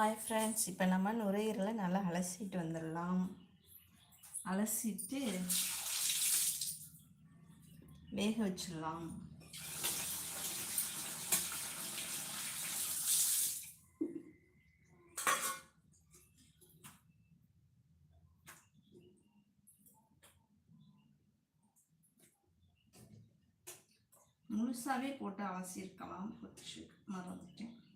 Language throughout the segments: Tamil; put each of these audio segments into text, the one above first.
ஹாய் ஃப்ரெண்ட்ஸ் இப்போ நம்ம நுரையீரலை நல்லா அலசிட்டு வந்துடலாம் அலசிட்டு வேக வச்சிடலாம் முழுசாகவே போட்டு அலசியிருக்கலாம். மறந்துட்டேன்.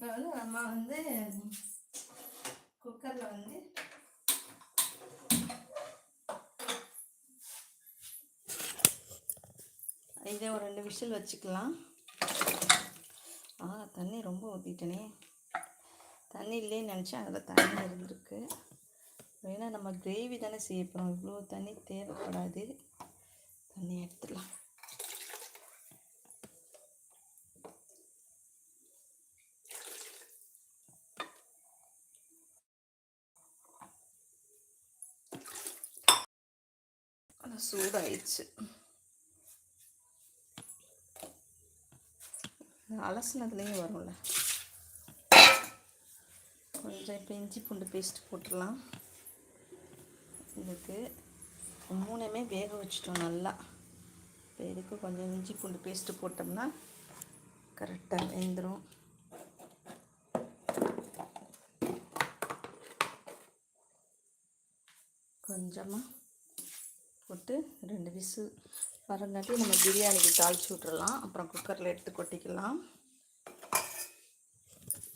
இப்போ வந்து நம்ம வந்து குக்கரில் வந்து இதே ஒரு ரெண்டு விசில் வச்சுக்கலாம். ஆ தண்ணி ரொம்ப ஊற்றிட்டனே தண்ணி இல்லைன்னு நினச்சேன் அதில் தண்ணி இருந்திருக்கு. ஏன்னா நம்ம கிரேவி தானே செய்ய போகிறோம் இவ்வளோ தண்ணி தேவைப்படாது. சூடாயிடுச்சு. அலசினதுலேயும் வரும்ல. கொஞ்சம் இப்போ இஞ்சி பூண்டு பேஸ்ட் போட்டுடலாம். இதுக்கு மூணுமே வேக வச்சிட்டோம் நல்லா. இப்போ இதுக்கு கொஞ்சம் இஞ்சி பூண்டு பேஸ்ட்டு போட்டோம்னா கரெக்டாக வெந்துடும் கொஞ்சமாக போட்டு ரெண்டு விசு வரங்காட்டி நம்ம பிரியாணிக்கு தாளித்து விட்றலாம் அப்புறம் குக்கரில் எடுத்து கொட்டிக்கலாம்.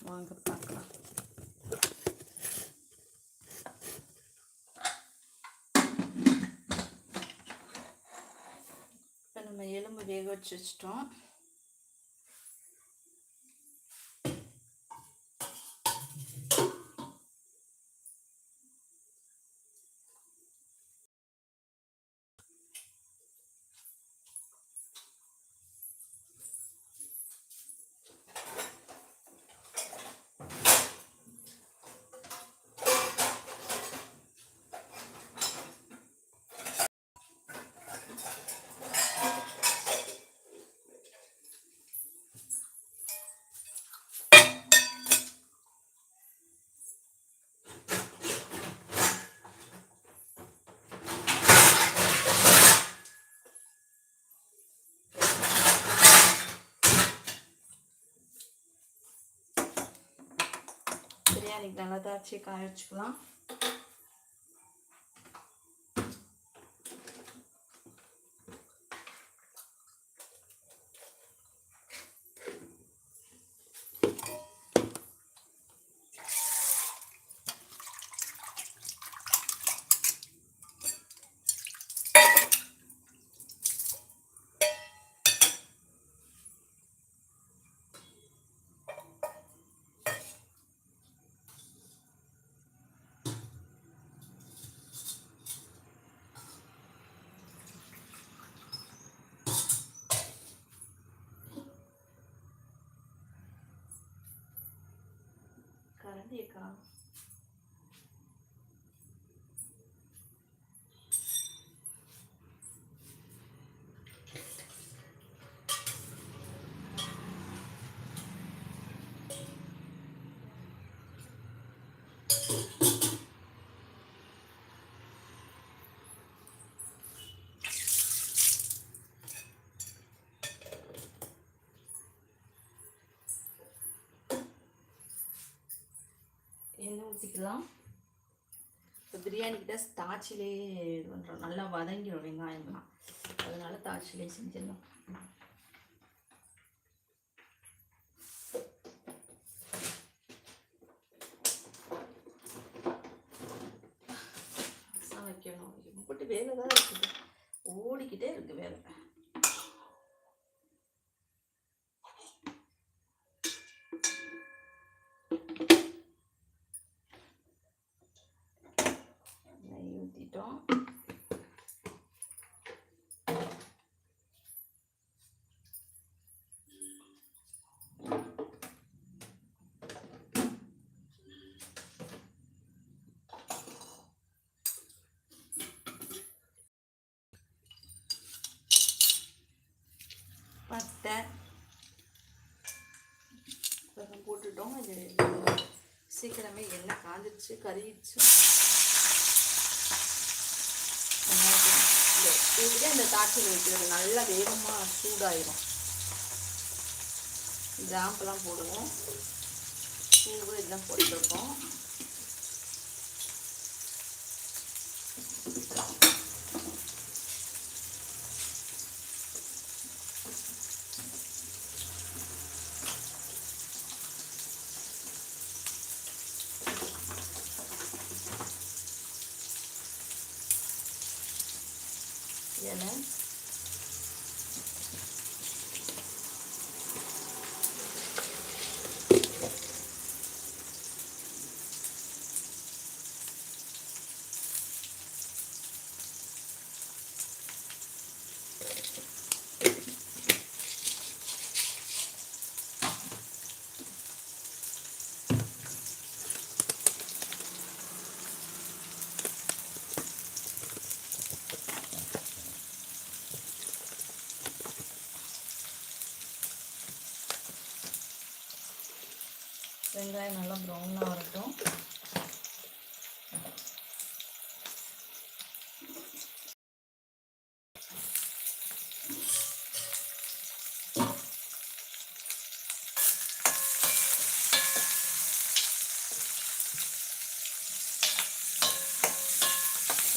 வாங்க பார்க்கலாம். இப்போ நம்ம எலும்பு வேக வச்சு வச்சிட்டோம். பிரியாணிக்கு நல்லா தாச்சி காய வச்சுக்கலாம் எண்ணெய் ஊற்றிக்கலாம் இப்போ பிரியாணிக்கிட்ட தாச்சிலே இது பண்ணுறோம் நல்லா வதங்கிடும் வெங்காயம்லாம். அதனால தாச்சிலே செஞ்சிடலாம் ரசம் வைக்கணும் இப்படி வேலை தான் இருக்குது ஓடிக்கிட்டே இருக்கு வேலை வச்சுட்டோம் பட்டை. போட்டுட்டோம். இது சீக்கிரமே எண்ணெய் காஞ்சிருச்சு கறிடுச்சு இதுக்கே இந்த தாட்சியில் வைக்கிறது நல்லா வேகமாக சூடாயிரும். ஜாம்பெல்லாம் போடுவோம். பூவு இதெல்லாம் போட்டுருக்கோம் ഇട്ടിട്ടുണ്ട് வெங்காயம் நல்லா ப்ரௌனாக வரட்டும்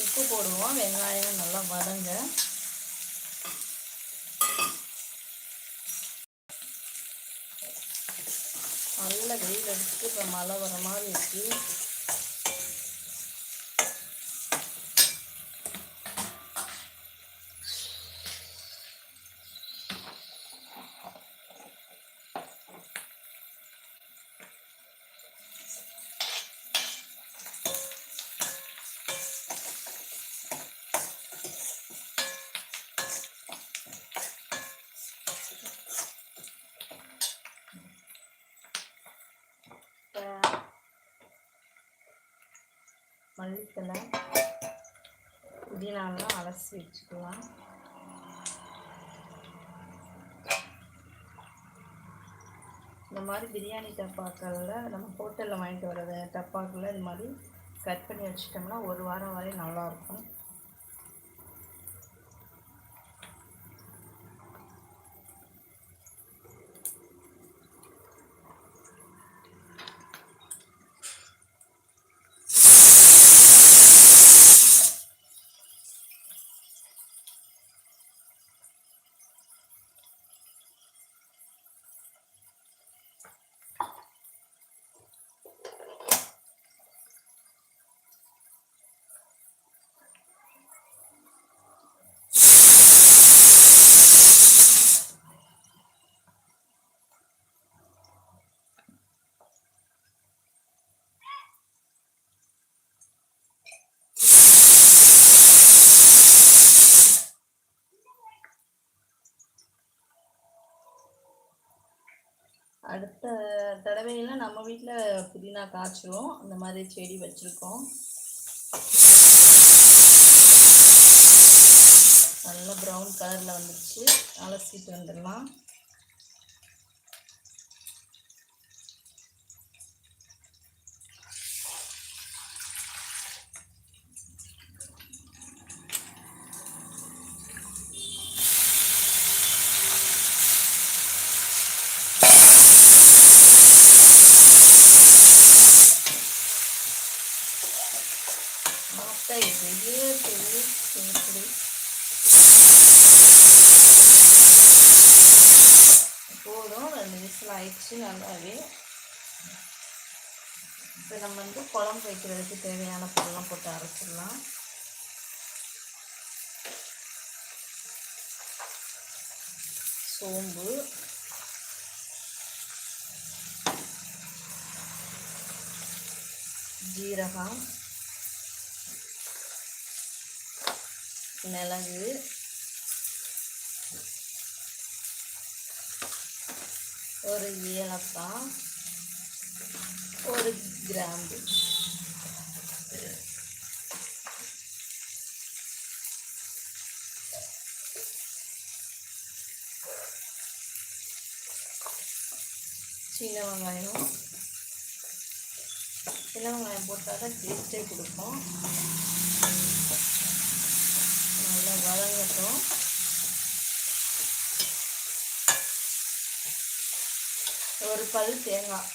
உப்பு போடுவோம். வெங்காயம் நல்லா வதங்க. இப்போ மழை வர மாதிரி இருக்கு இப்போ மல்லித்தலை புதினாலாம் அலசி வச்சுக்கலாம். இந்த மாதிரி பிரியாணி டப்பாக்களில் நம்ம ஹோட்டலில் வாங்கிட்டு வர டப்பாக்களில் இது மாதிரி கட் பண்ணி வச்சிட்டோம்னா ஒரு வாரம் வரை நல்லாயிருக்கும். அடுத்த தடவையெல்லாம் நம்ம வீட்டில் புதினா காய்ச்சிரும். அந்த மாதிரி செடி வச்சுருக்கோம். நல்லா ப்ரௌன் கலரில் வந்துடுச்சு அலசிட்டு வந்துடலாம். மிக்ஸில் ஆயிடுச்சு நல்லாவே. இப்போ நம்ம வந்து குழம்பு வைக்கிறதுக்கு தேவையான பொருள்லாம் போட்டு அரைச்சிடலாம். சோம்பு. ஜீரகம். மிளகு. ஒரு ஏலக்காய் ஒரு கிராம்பு. சின்ன வெங்காயம். சின்ன வெங்காயம் போட்டால் தான் டேஸ்ட்டே கொடுக்கும். நல்லா வதங்கட்டும். ஒரு பல் தேங்காய்.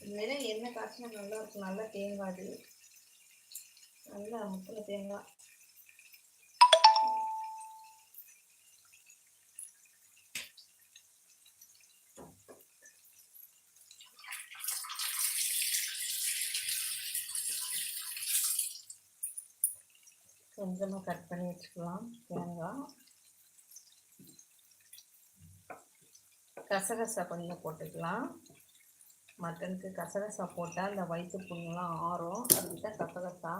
உண்மையிலே எண்ணெய் காய்ச்சினா நல்லா இருக்கும். நல்லா தேங்காய் அது. நல்லா முக்கில் தேங்காய். கொஞ்சமாக கட் பண்ணி வச்சுக்கலாம் தேங்காய். கசகசா கொஞ்சம் போட்டுக்கலாம். மட்டனுக்கு கசகசா போட்டால் அந்த வயிற்று புண்ணெலாம் ஆறும். அதுக்கு தான் கசகசா.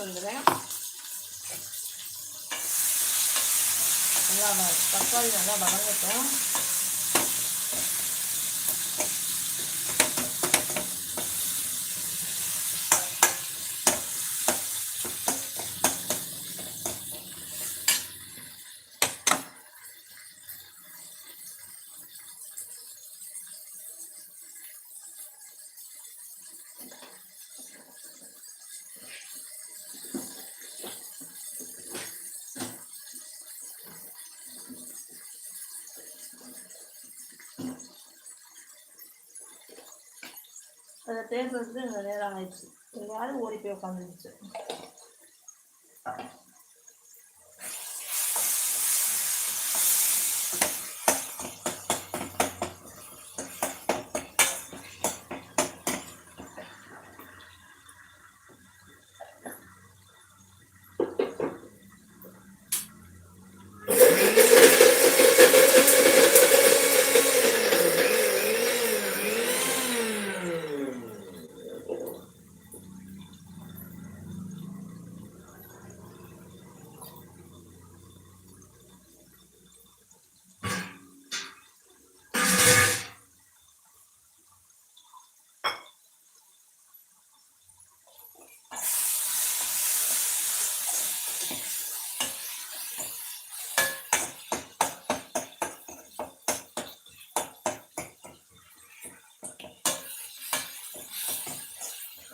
있었는데요. 올라가, 막걸리 하나 말아볼까요? அதை தேடுறதுக்கு வந்து நேரம் ஆயிடுச்சு. எல்லாரும் ஓடி போய் உட்காந்துருச்சு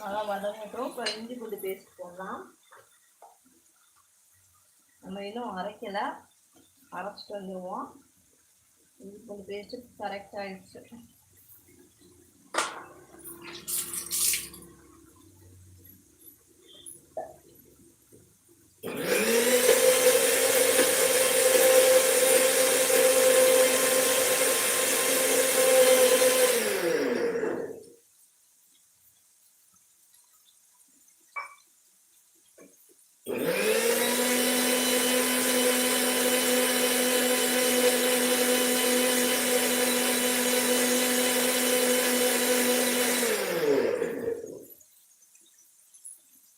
நல்லா வதங்கட்டும் இப்போ இஞ்சி பூண்டு பேஸ்ட் போடலாம். நம்ம இன்னும் அரைக்கலை. அரைச்சிட்டு வந்துடுவோம் இஞ்சி பூண்டு பேஸ்ட்டு கரெக்ட் ஆயிடுச்சு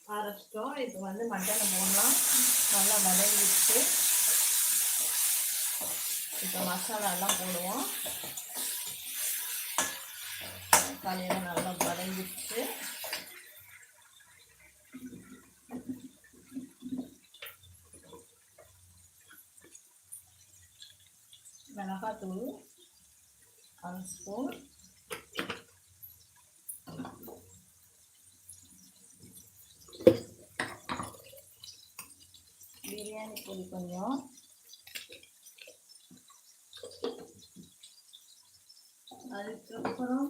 அரைச்சிட்டோம் இப்போ வந்து மட்டனை போடலாம் நல்லா வதங்கிடுச்சு இப்போ மசாலா எல்லாம் போடுவோம். தக்காளியெல்லாம் நல்லா வதங்கிடுச்சு. மிளகாத்தூள் அரை ஸ்பூன். பிரியாணி பொடி கொஞ்சம். அதுக்கப்புறம்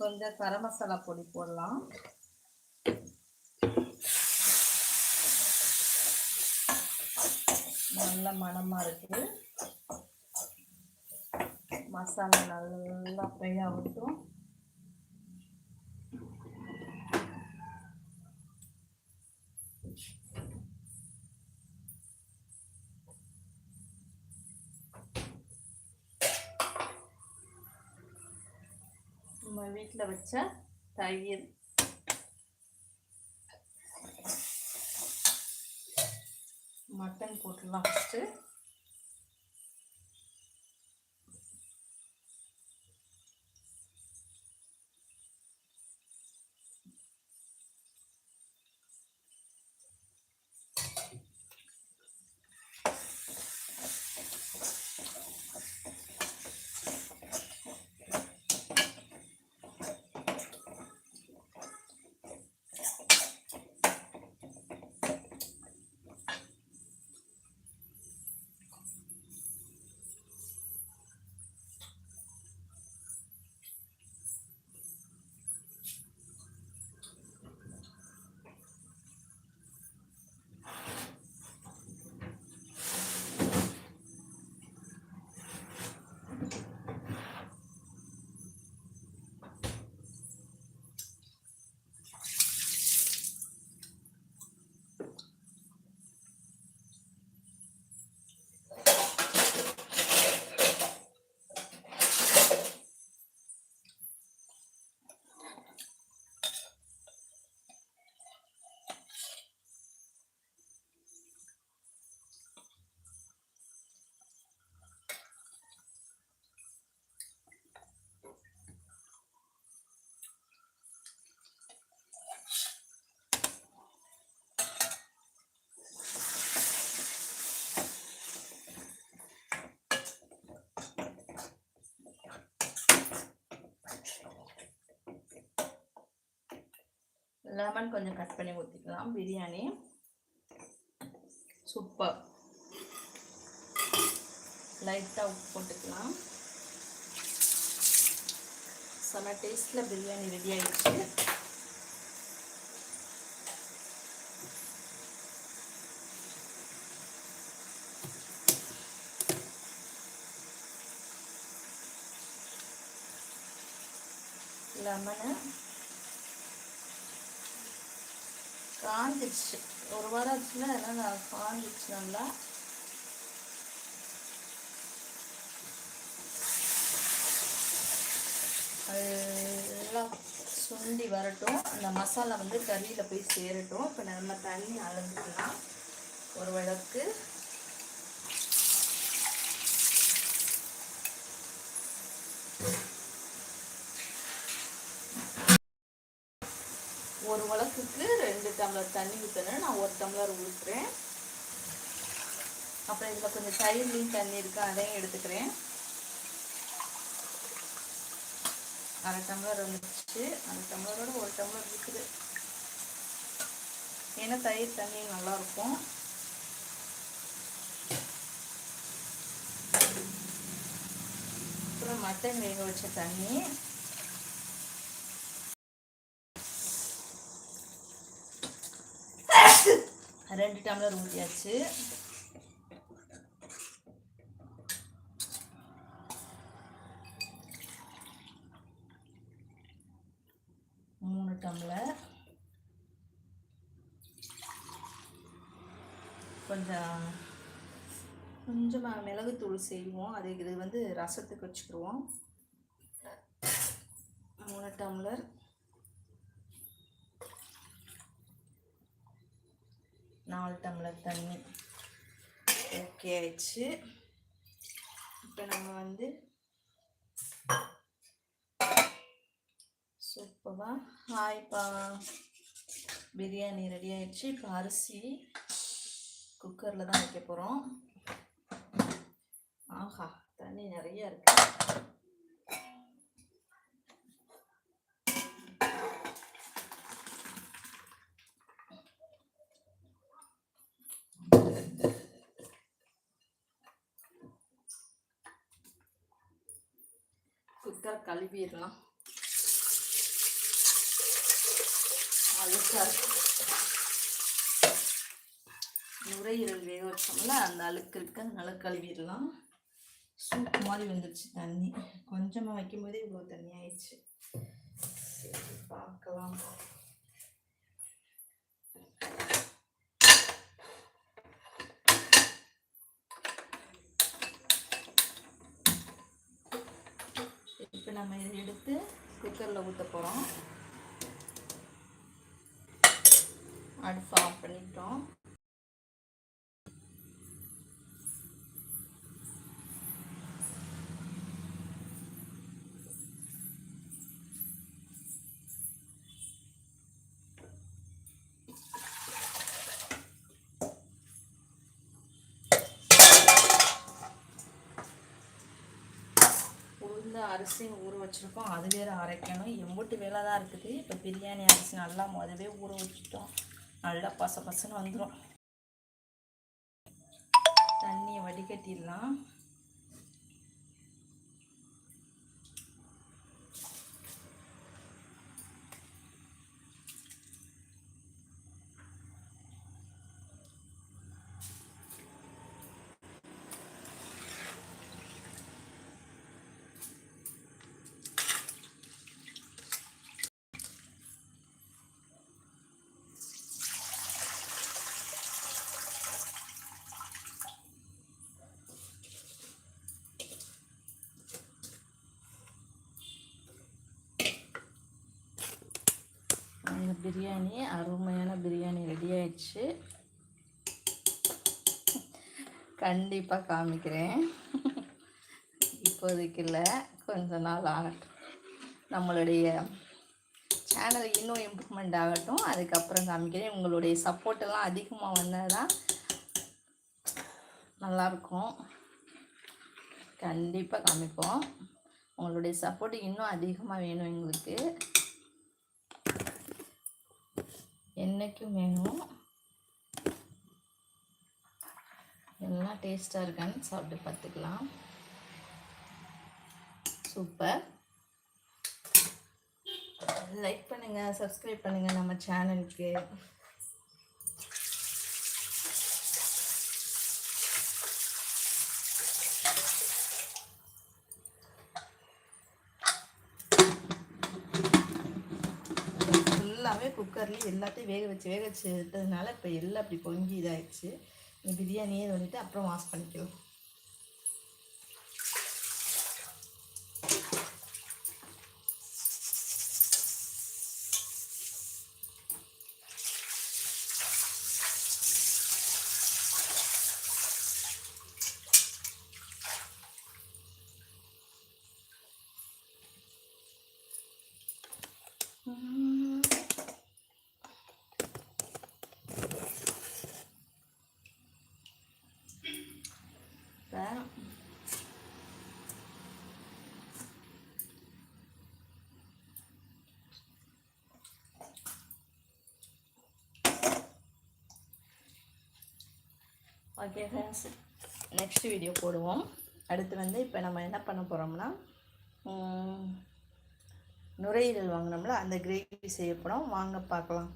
கொஞ்சம் கரம் மசாலா பொடி போடலாம். நல்ல மணமாக இருக்குது மசாலா நல்லா ஃப்ரை ஆகட்டும். நம்ம வீட்டில் வச்ச தயிர். மட்டன் போட்டுலாம் ஃபஸ்ட்டு லெமன் கொஞ்சம் கட் பண்ணி ஊற்றிக்கலாம் பிரியாணி. சூப்பர். லைட்டாக உப்பு போட்டுக்கலாம். செம டேஸ்ட்டில் பிரியாணி ரெடி ஆகிடுச்சு லெமனு காஞ்சிடுச்சு ஒரு வாரம் ஆச்சுன்னா அதனால் காஞ்சிடுச்சு நல்லா. அது சுண்டி வரட்டும். அந்த மசாலா வந்து கறியில் போய் சேரட்டும். இப்போ நம்ம தண்ணி அளந்துக்கலாம் ஒரு வழக்கு ஒரு வழக்குக்கு ரெண்டு டம்ளர் தண்ணி ஊற்றணும் நான் ஒரு டம்ளர் ஊற்றுறேன் அப்புறம் இதில் கொஞ்சம் தயிர்லையும் தண்ணி இருக்குது அதையும் எடுத்துக்கிறேன். அரை டம்ளர் வந்துச்சு அரை டம்ளரோட ஒரு டம்ளர் இருக்குது. ஏன்னா தயிர் தண்ணி நல்லாயிருக்கும் அப்புறம் மட்டன் வேக வச்ச தண்ணி. ரெண்டு டம்ளர் ஊற்றியாச்சு மூணு டம்ளர். கொஞ்சம் கொஞ்சமாக மிளகுத்தூள் செய்வோம். அது இது வந்து ரசத்துக்கு வச்சுக்கிடுவோம் மூணு டம்ளர். நாலு டம்ளர் தண்ணி. ஓகே ஆயிடுச்சு. இப்போ நம்ம வந்து சூப்பராக ஹாய்ப்பா பிரியாணி ரெடி ஆயிடுச்சு. இப்போ அரிசி குக்கரில் தான் வைக்க போகிறோம் ஆஹா தண்ணி நிறையா இருக்குது குக்கர் கழுவிடலாம். அழுக்கா நுரையீரல் வேக வச்சோம்ல அந்த அழுக்கு இருக்கு. அதனால கழுவிடலாம். சூப் மாதிரி வந்துடுச்சு தண்ணி. கொஞ்சமாக வைக்கும்போதே இவ்வளோ தண்ணி ஆயிடுச்சு. சரி பார்க்கலாம். இப்போ நம்ம இதை எடுத்து குக்கரில் ஊற்ற போகிறோம் அடுப்பு ஆஃப் பண்ணிட்டோம். அரிசி ஊற வச்சுருக்கோம். அது வேறு அரைக்கணும். எம்புட்டு வேலை தான் இருக்குது. இப்போ பிரியாணி அரிசி நல்லா முதவே ஊற வச்சுட்டோம். நல்லா பச பசன்னு வந்துடும் தண்ணியை வடிகட்டிடலாம் இந்த பிரியாணி அருமையான பிரியாணி ரெடி ஆயிடுச்சு. கண்டிப்பாக காமிக்கிறேன். இப்போதைக்கு இல்லை கொஞ்ச நாள் ஆகட்டும். நம்மளுடைய சேனல் இன்னும் இம்ப்ரூவ்மெண்ட் ஆகட்டும். அதுக்கப்புறம் காமிக்கிறேன். உங்களுடைய சப்போர்ட்டெல்லாம் அதிகமாக வந்தால் தான் நல்லாயிருக்கும். கண்டிப்பாக காமிப்போம். உங்களுடைய சப்போர்ட் இன்னும் அதிகமாக வேணும் எங்களுக்கு. என்றைக்கும் வேணும். எல்லாம் டேஸ்ட்டாக இருக்கான்னு சாப்பிட்டு பார்த்துக்கலாம். சூப்பர் லைக் பண்ணுங்கள் சப்ஸ்கிரைப் பண்ணுங்கள் நம்ம சேனலுக்கு குக்கர்லேயே எல்லாத்தையும் வேக வச்சு வேக வச்சு எடுத்ததுனால இப்போ எல்லாம் அப்படி பொங்கி இதாகிடுச்சு இந்த பிரியாணியே வந்துட்டு அப்புறம் வாஷ் பண்ணிக்கலாம் உம். வேற ஓகே ஃப்ரெண்ட்ஸ் நெக்ஸ்ட் வீடியோ போடுவோம். அடுத்து வந்து இப்போ நம்ம என்ன பண்ண போகிறோம்னா நுரையீரல் வாங்கினோம்ல அந்த கிரேவி செய்ய போகிறோம் வாங்க பார்க்கலாம்.